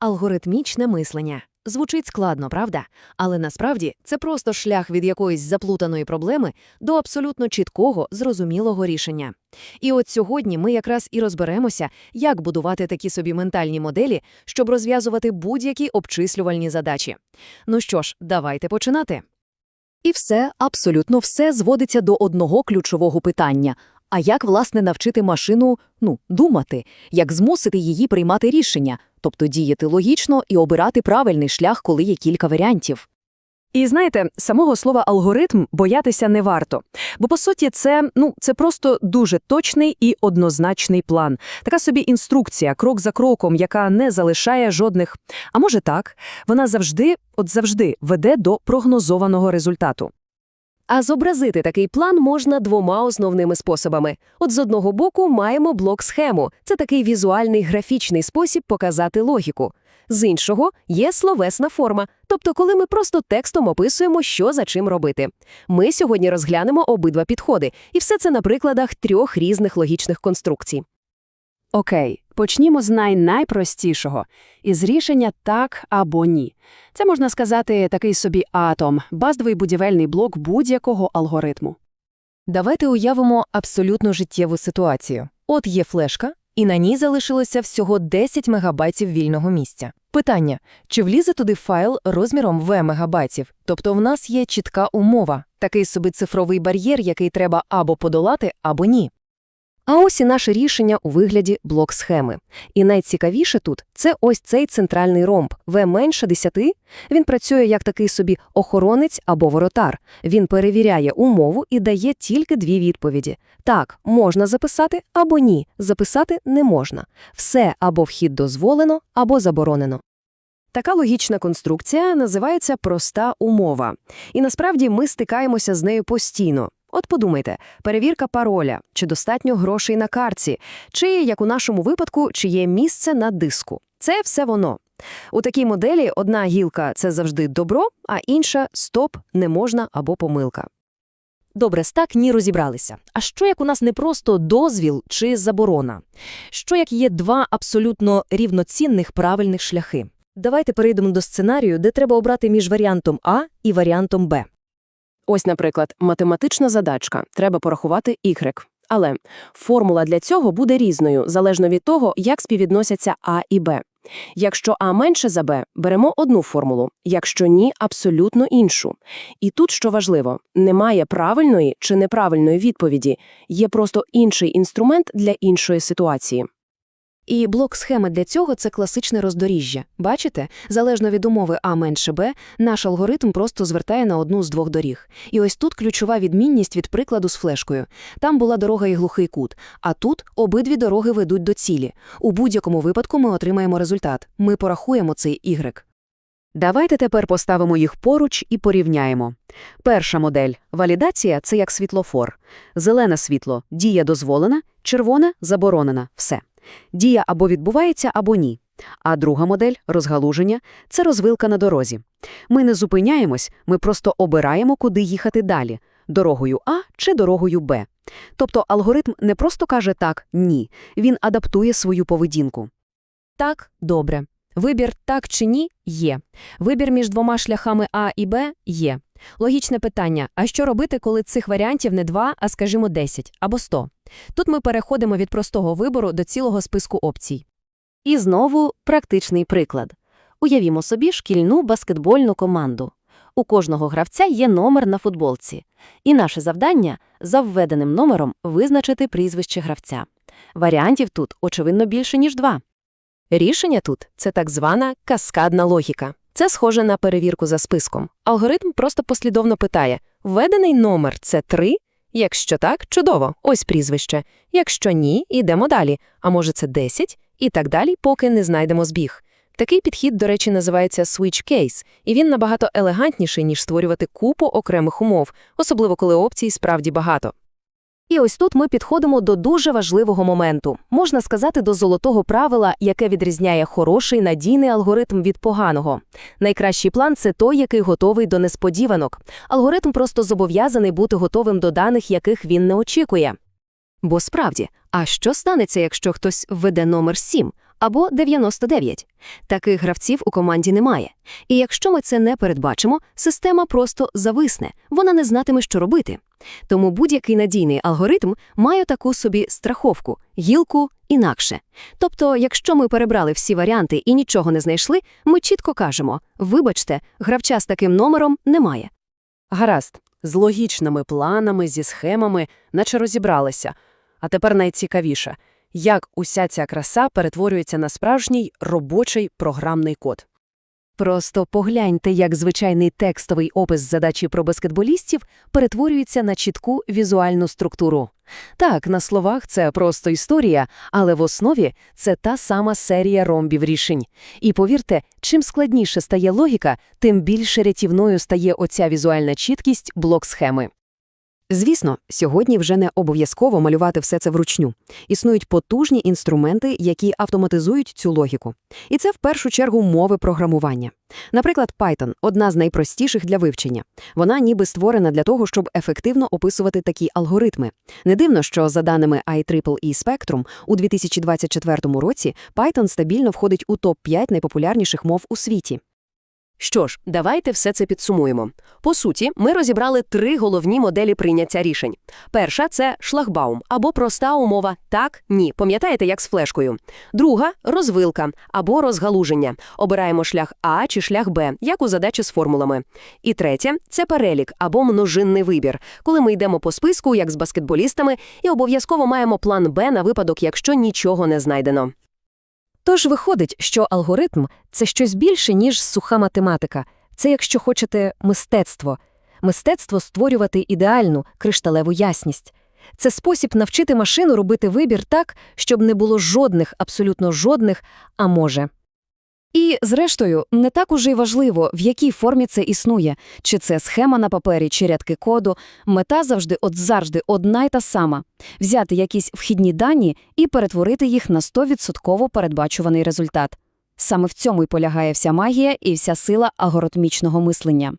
Алгоритмічне мислення. Звучить складно, правда? Але насправді це просто шлях від якоїсь заплутаної проблеми до абсолютно чіткого, зрозумілого рішення. І от сьогодні ми якраз і розберемося, як будувати такі собі ментальні моделі, щоб розв'язувати будь-які обчислювальні задачі. Ну що ж, давайте починати. І все, абсолютно все зводиться до одного ключового питання. А як, власне, навчити машину, ну, думати? Як змусити її приймати рішення? Тобто діяти логічно і обирати правильний шлях, коли є кілька варіантів. І знаєте, самого слова алгоритм боятися не варто. Бо, по суті, це, ну, це просто дуже точний і однозначний план. Така собі інструкція, крок за кроком, яка не залишає жодних. А може так, вона завжди, от завжди, веде до прогнозованого результату. А зобразити такий план можна двома основними способами. От з одного боку маємо блок-схему – це такий візуальний графічний спосіб показати логіку. З іншого є словесна форма, тобто коли ми просто текстом описуємо, що за чим робити. Ми сьогодні розглянемо обидва підходи, і все це на прикладах трьох різних логічних конструкцій. Окей, почнімо з най-найпростішого – із рішення «так» або «ні». Це, можна сказати, такий собі атом, базовий будівельний блок будь-якого алгоритму. Давайте уявимо абсолютно життєву ситуацію. От є флешка, і на ній залишилося всього 10 мегабайтів вільного місця. Питання, чи влізе туди файл розміром В мегабайтів? Тобто в нас є чітка умова, такий собі цифровий бар'єр, який треба або подолати, або ні. А ось і наше рішення у вигляді блок-схеми. І найцікавіше тут – це ось цей центральний ромб. В менше 10. Він працює як такий собі охоронець або воротар. Він перевіряє умову і дає тільки дві відповіді. Так, можна записати або ні. Записати не можна. Все або вхід дозволено, або заборонено. Така логічна конструкція називається проста умова. І насправді ми стикаємося з нею постійно. От подумайте, перевірка пароля, чи достатньо грошей на картці, чи, як у нашому випадку, чи є місце на диску. Це все воно. У такій моделі одна гілка – це завжди добро, а інша – стоп, не можна або помилка. Добре, з так ні розібралися. А що як у нас не просто дозвіл чи заборона? Що як є два абсолютно рівноцінних правильних шляхи? Давайте перейдемо до сценарію, де треба обрати між варіантом А і варіантом Б. Ось, наприклад, математична задачка. Треба порахувати y. Але формула для цього буде різною, залежно від того, як співвідносяться А і Б. Якщо А менше за Б, беремо одну формулу, якщо ні, абсолютно іншу. І тут, що важливо, немає правильної чи неправильної відповіді, є просто інший інструмент для іншої ситуації. І блок схеми для цього – це класичне роздоріжжя. Бачите? Залежно від умови А менше Б, наш алгоритм просто звертає на одну з двох доріг. І ось тут ключова відмінність від прикладу з флешкою. Там була дорога і глухий кут, а тут обидві дороги ведуть до цілі. У будь-якому випадку ми отримаємо результат. Ми порахуємо цей Y. Давайте тепер поставимо їх поруч і порівняємо. Перша модель – валідація – це як світлофор. Зелене світло – дія дозволена, червоне – заборонена. Все. Дія або відбувається, або ні. А друга модель – розгалуження – це розвилка на дорозі. Ми не зупиняємось, ми просто обираємо, куди їхати далі – дорогою А чи дорогою Б. Тобто алгоритм не просто каже так, ні, він адаптує свою поведінку. Так, добре. Вибір так чи ні – є. Вибір між двома шляхами А і Б – є. Логічне питання – а що робити, коли цих варіантів не два, а, скажімо, 10 або 100? Тут ми переходимо від простого вибору до цілого списку опцій. І знову практичний приклад. Уявімо собі шкільну баскетбольну команду. У кожного гравця є номер на футболці. І наше завдання – за введеним номером визначити прізвище гравця. Варіантів тут, очевидно, більше, ніж два. Рішення тут – це так звана каскадна логіка. Це схоже на перевірку за списком. Алгоритм просто послідовно питає «Введений номер – це 3?» Якщо так, чудово, ось прізвище. Якщо ні, йдемо далі. А може це 10? І так далі, поки не знайдемо збіг. Такий підхід, до речі, називається switch case, і він набагато елегантніший, ніж створювати купу окремих умов, особливо коли опцій справді багато. І ось тут ми підходимо до дуже важливого моменту. Можна сказати, до золотого правила, яке відрізняє хороший надійний алгоритм від поганого. Найкращий план – це той, який готовий до несподіванок. Алгоритм просто зобов'язаний бути готовим до даних, яких він не очікує. Бо справді, а що станеться, якщо хтось введе номер 7, або 99. Таких гравців у команді немає. І якщо ми це не передбачимо, система просто зависне, вона не знатиме, що робити. Тому будь-який надійний алгоритм має таку собі страховку, гілку інакше. Тобто, якщо ми перебрали всі варіанти і нічого не знайшли, ми чітко кажемо «Вибачте, гравця з таким номером немає». Гаразд, з логічними планами, зі схемами, наче розібралися. А тепер найцікавіше – як уся ця краса перетворюється на справжній робочий програмний код. Просто погляньте, як звичайний текстовий опис задачі про баскетболістів перетворюється на чітку візуальну структуру. Так, на словах це просто історія, але в основі це та сама серія ромбів рішень. І повірте, чим складніше стає логіка, тим більше рятівною стає оця візуальна чіткість блок-схеми. Звісно, сьогодні вже не обов'язково малювати все це вручню. Існують потужні інструменти, які автоматизують цю логіку. І це в першу чергу мови програмування. Наприклад, Python – одна з найпростіших для вивчення. Вона ніби створена для того, щоб ефективно описувати такі алгоритми. Не дивно, що за даними IEEE Spectrum, у 2024 році Python стабільно входить у топ-5 найпопулярніших мов у світі. Що ж, давайте все це підсумуємо. По суті, ми розібрали три головні моделі прийняття рішень. Перша – це шлагбаум, або проста умова «так», «ні». Пам'ятаєте, як з флешкою. Друга – розвилка, або розгалуження. Обираємо шлях А чи шлях Б, як у задачі з формулами. І третє – це перелік, або множинний вибір, коли ми йдемо по списку, як з баскетболістами, і обов'язково маємо план Б на випадок, якщо нічого не знайдено. Тож виходить, що алгоритм – це щось більше, ніж суха математика. Це, якщо хочете, мистецтво. Мистецтво створювати ідеальну, кришталеву ясність. Це спосіб навчити машину робити вибір так, щоб не було жодних, абсолютно жодних, а може. І, зрештою, не так уже й важливо, в якій формі це існує, чи це схема на папері, чи рядки коду. Мета завжди от завжди одна й та сама – взяти якісь вхідні дані і перетворити їх на 100% передбачуваний результат. Саме в цьому й полягає вся магія і вся сила алгоритмічного мислення.